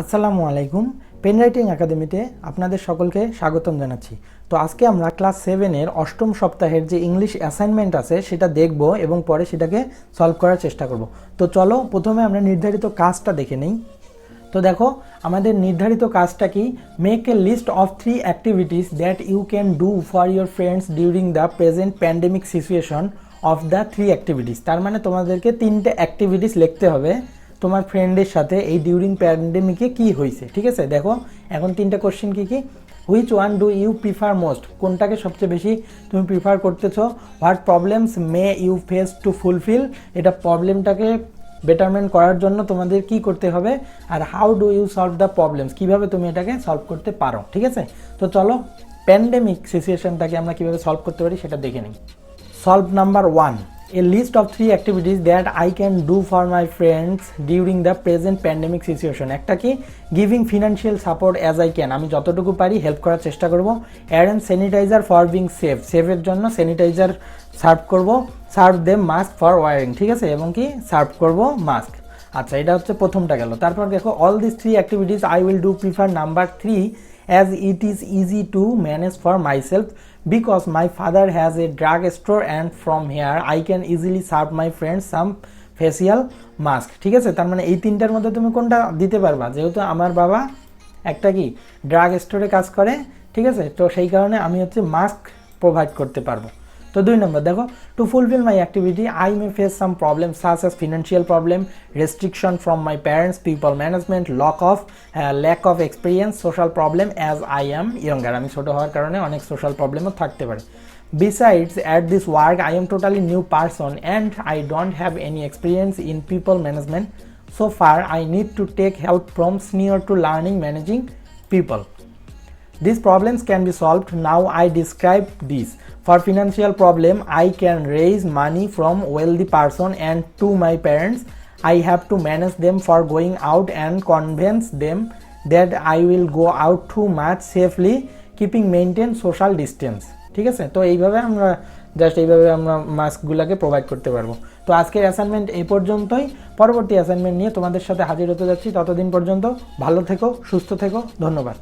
আসসালামু আলাইকুম। Pen writing একাডেমিতে আপনাদের সকলকে স্বাগতম জানাচ্ছি। তো আজকে আমরা ক্লাস সেভেনের অষ্টম সপ্তাহের যে ইংলিশ অ্যাসাইনমেন্ট আছে, সেটা দেখব এবং পরে সেটাকে সলভ করার চেষ্টা করব। তো চলো প্রথমে আমরা নির্ধারিত কাজটা দেখে নিই। তো দেখো, আমাদের নির্ধারিত কাজটা কি? Make a list of three activities that you can do for your friends during the present pandemic situation of the three activities তার মানে তোমাদেরকে তিনটে অ্যাক্টিভিটিস লিখতে হবে। তোমার ফ্রেন্ডের সাথে এই ডিউরিং প্যান্ডেমিকে কি হয়েছে? ঠিক আছে? দেখো, এখন তিনটা কোশ্চেন কি কি? Which one do you prefer most কোনটাকে সবচেয়ে বেশি তুমি প্রিফার করতেছো? What problems may you face to fulfil এটা প্রবলেমটাকে বেটারমেন্ট করার জন্য তোমাদের কি করতে হবে? আর how do you solve the problems কীভাবে তুমি এটাকে সলভ করতে পারো? ঠিক আছে? তো চলো প্যান্ডেমিক সিচুয়েশনটাকে আমরা কীভাবে সলভ করতে পারি সেটা দেখে নিই। Solve number one a list of three activities that I can do for my friends during the present pandemic situation একটা কি? Giving financial support as I can আমি যতটুকু পারি হেল্প করার চেষ্টা করব। Arrange sanitizer for being safe সেফের জন্য sanitizer serve করব। Serve them mask for wearing ঠিক আছে? এবং কি? সার্ভ করব মাস্ক আচ্ছা এটা হচ্ছে প্রথমটা গেল। তারপর দেখো all this three activities I will do prefer number three as it is easy to manage for myself because my father has a drug store and from here I can easily serve my friends some facial mask ঠিক আছে তার মানে এই তিনটার মধ্যে তুমি কোনটা দিতে পারবা যেহেতু আমার বাবা একটা কি ড্রাগ স্টোরে কাজ করে ঠিক আছে তো সেই কারণে আমি হচ্ছে মাস্ক প্রোভাইড করতে পারব তো দুই নম্বর দেখো to fulfil my activity I may face some problem such as financial problem restriction from my parents people management lock of lack of experience social problem as I am younger আমি ছোটো হওয়ার কারণে অনেক সোশ্যাল প্রবলেমও থাকতে পারে Besides, at this work, I am totally new person and I don't have any experience in people management. So far, I need to take help from senior to learning managing people. These problems can be solved. Now I describe this. For financial problem, I can raise money from wealthy person and to my parents. I have to manage them for going out and convince them that I will go out too much safely, keeping maintain social distance. ঠিক আছে তো এইভাবে আমরা just এইভাবে আমরা মাস্কগুলোকে provide করতে পারব তো আজকের অ্যাসাইনমেন্ট এই পর্যন্তই পরবর্তী অ্যাসাইনমেন্ট নিয়ে তোমাদের সাথে হাজির হতে যাচ্ছি ততদিন পর্যন্ত ভালো থেকো সুস্থ থেকো ধন্যবাদ